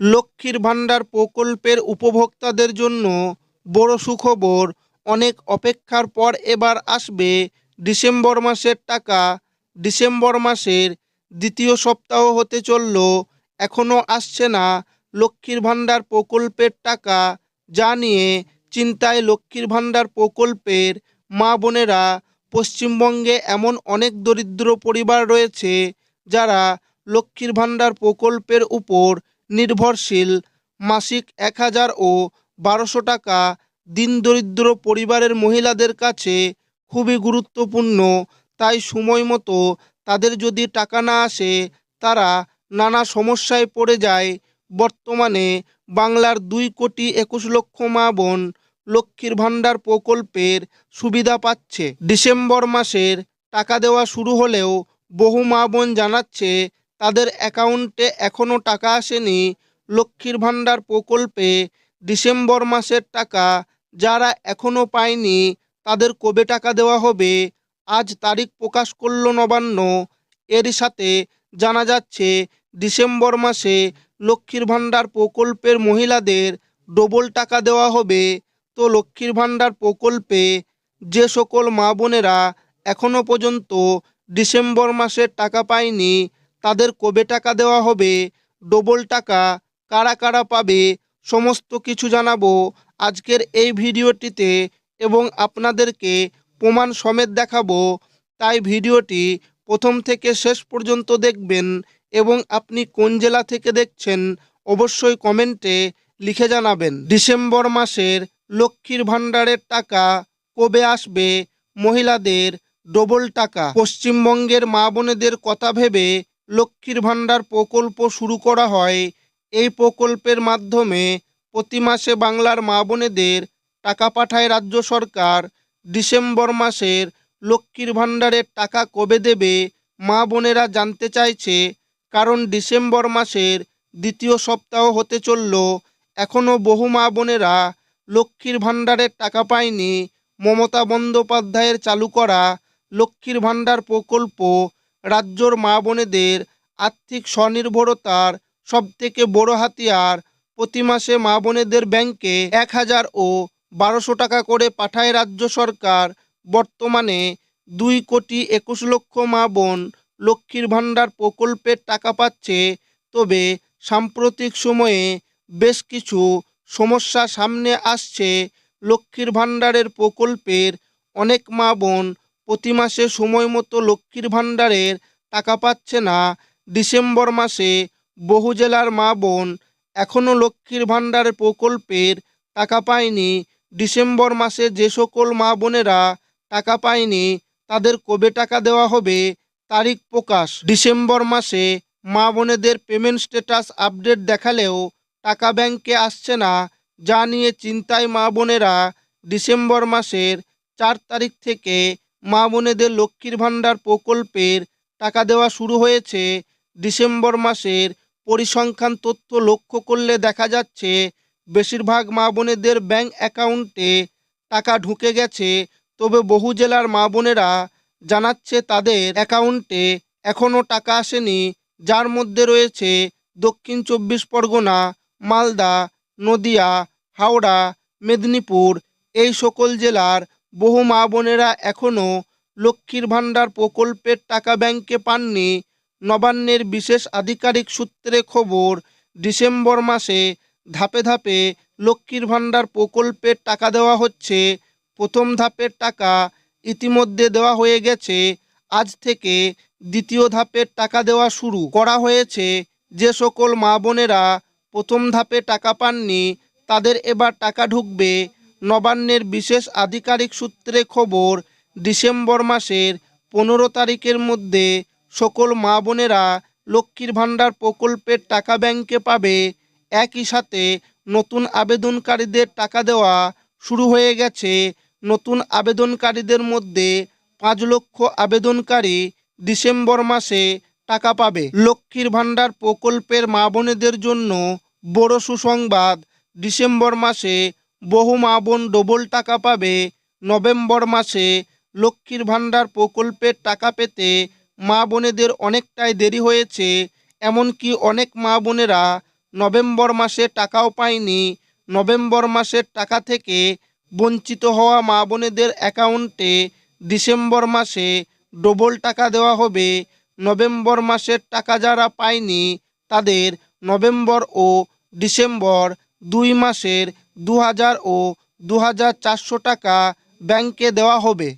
লক্ষ্মীর ভাণ্ডার প্রকল্পের উপভোক্তাদের জন্য বড় সুখবর, অনেক অপেক্ষার পর এবার আসবে ডিসেম্বর মাসের টাকা। ডিসেম্বর মাসের দ্বিতীয় সপ্তাহ হতে চলল, এখনও আসছে না লক্ষ্মীর ভাণ্ডার প্রকল্পের টাকা। যা নিয়ে চিন্তায় লক্ষ্মীর ভাণ্ডার প্রকল্পের মা বোনেরা, পশ্চিমবঙ্গে এমন অনেক দরিদ্র পরিবার রয়েছে যারা লক্ষ্মীর ভাণ্ডার প্রকল্পের উপর নির্ভরশীল, মাসিক এক হাজার ও বারোশো টাকা দিন দরিদ্র পরিবারের মহিলাদের কাছে খুবই গুরুত্বপূর্ণ। তাই সময় মতো তাদের যদি টাকা না আসে, তারা নানা সমস্যায় পড়ে যায়। বর্তমানে বাংলার দুই কোটি একুশ লক্ষ মা বোন লক্ষ্মীর ভাণ্ডার প্রকল্পের সুবিধা পাচ্ছে। ডিসেম্বর মাসের টাকা দেওয়া শুরু হলেও বহু মা বোন জানাচ্ছে তাদের অ্যাকাউন্টে এখনও টাকা আসেনি। লক্ষ্মীর ভাণ্ডার প্রকল্পে ডিসেম্বর মাসের টাকা যারা এখনও পায়নি, তাদের কবে টাকা দেওয়া হবে? আজ তারিখ প্রকাশ করল নবান্ন। এর সাথে জানা যাচ্ছে, ডিসেম্বর মাসে লক্ষ্মীর ভাণ্ডার প্রকল্পের মহিলাদের ডবল টাকা দেওয়া হবে। তো লক্ষ্মীর ভাণ্ডার প্রকল্পে যে সকল মা বোনেরা এখনও পর্যন্ত ডিসেম্বর মাসের টাকা পায়নি তাদের কবে টাকা দেওয়া হবে, ডবল টাকা, কারা কারা পাবে, সমস্ত কিছু জানাব আজকের এই ভিডিওটিতে এবং আপনাদেরকে প্রমাণ সমেত দেখাবো। তাই ভিডিওটি প্রথম থেকে শেষ পর্যন্ত দেখবেন এবং আপনি কোন জেলা থেকে দেখছেন অবশ্যই কমেন্টে লিখে জানাবেন। ডিসেম্বর মাসের লক্ষ্মীর ভাণ্ডারের টাকা কবে আসবে? মহিলাদের ডবল টাকা। পশ্চিমবঙ্গের মা বোনেদের কথা ভেবে লক্ষ্মীর ভাণ্ডার প্রকল্প শুরু করা হয়। এই প্রকল্পের মাধ্যমে প্রতি মাসে বাংলার মা বোনেদের টাকা পাঠায় রাজ্য সরকার। ডিসেম্বর মাসের লক্ষ্মীর ভাণ্ডারের টাকা কবে দেবে মা বোনেরা জানতে চাইছে। কারণ ডিসেম্বর মাসের দ্বিতীয় সপ্তাহ হতে চলল। এখনও বহু মা বোনেরা লক্ষ্মীর ভাণ্ডারের টাকা পায়নি। মমতা বন্দ্যোপাধ্যায়ের চালু করা লক্ষ্মীর ভাণ্ডার প্রকল্প রাজ্যর মা বোনেদের আর্থিক স্বনির্ভরতার সবথেকে বড় হাতিয়ার, প্রতি মাসে মা বোনেদের ব্যাংকে এক হাজার ও বারোশো টাকা করে পাঠায় রাজ্য সরকার। বর্তমানে দুই কোটি একুশ লক্ষ মা বোন লক্ষ্মীর ভাণ্ডার প্রকল্পের টাকা পাচ্ছে, তবে সাম্প্রতিক সময়ে বেশ কিছু সমস্যা সামনে আসছে। লক্ষ্মীর ভাণ্ডারের প্রকল্পের অনেক মা বোন প্রতি মাসে সময় মতো লক্ষ্মীর ভাণ্ডারের টাকা পাচ্ছে না। ডিসেম্বর মাসে বহু জেলার মা বোন এখনও লক্ষ্মীর ভাণ্ডার প্রকল্পের টাকা পায়নি। ডিসেম্বর মাসে যে সকল মা বোনেরা টাকা পায়নি, তাদের কবে টাকা দেওয়া হবে তারিখ প্রকাশ। ডিসেম্বর মাসে মা বোনেদের পেমেন্ট স্ট্যাটাস আপডেট দেখালেও টাকা ব্যাংকে আসছে না, যা নিয়ে চিন্তায় মা বোনেরা ডিসেম্বর মাসের চার তারিখ থেকে মা বোনেদের লক্ষ্মীর ভাণ্ডার প্রকল্পের টাকা দেওয়া শুরু হয়েছে। ডিসেম্বর মাসের পরিসংখ্যান তথ্য লক্ষ্য করলে দেখা যাচ্ছে, বেশিরভাগ মা বোনেদের ব্যাঙ্ক অ্যাকাউন্টে টাকা ঢুকে গেছে। তবে বহু জেলার মা বোনেরা জানাচ্ছে, তাদের অ্যাকাউন্টে এখনও টাকা আসেনি, যার মধ্যে রয়েছে দক্ষিণ চব্বিশ পরগনা, মালদা, নদিয়া, হাওড়া, মেদিনীপুর। এই সকল জেলার বহু মা বোনেরা এখনও লক্ষ্মীর ভাণ্ডার প্রকল্পের টাকা ব্যাংকে পাননি। নবান্নের বিশেষ আধিকারিক সূত্রে খবর, ডিসেম্বর মাসে ধাপে ধাপে লক্ষ্মীর ভাণ্ডার প্রকল্পের টাকা দেওয়া হচ্ছে। প্রথম ধাপের টাকা ইতিমধ্যে দেওয়া হয়ে গেছে। আজ থেকে দ্বিতীয় ধাপের টাকা দেওয়া শুরু করা হয়েছে। যে সকল মা বোনেরা প্রথম ধাপে টাকা পাননি, তাদের এবার টাকা ঢুকবে। নবান্নের বিশেষ আধিকারিক সূত্রে খবর, ডিসেম্বর মাসের পনেরো তারিখের মধ্যে সকল মা বোনেরা লক্ষ্মীর ভাণ্ডার প্রকল্পের টাকা ব্যাংকে পাবে। একই সাথে নতুন আবেদনকারীদের টাকা দেওয়া শুরু হয়ে গেছে। নতুন আবেদনকারীদের মধ্যে পাঁচ লক্ষ আবেদনকারী ডিসেম্বর মাসে টাকা পাবে। লক্ষ্মীর ভাণ্ডার প্রকল্পের মা বোনেদের জন্য বড় সুসংবাদ, ডিসেম্বর মাসে বহু মা বোন ডবল টাকা পাবে। নভেম্বর মাসে লক্ষ্মীর ভাণ্ডার প্রকল্পের টাকা পেতে মা বোনেদের অনেকটাই দেরি হয়েছে, এমনকি অনেক মা বোনেরা নভেম্বর মাসে টাকাও পায়নি। নভেম্বর মাসের টাকা থেকে বঞ্চিত হওয়া মা বোনেদের অ্যাকাউন্টে ডিসেম্বর মাসে ডবল টাকা দেওয়া হবে। নভেম্বর মাসের টাকা যারা পায়নি, তাদের নভেম্বর ও ডিসেম্বর দুই মাসের দু হাজার ও দু হাজার চারশো টাকা ব্যাংকে দেওয়া হবে।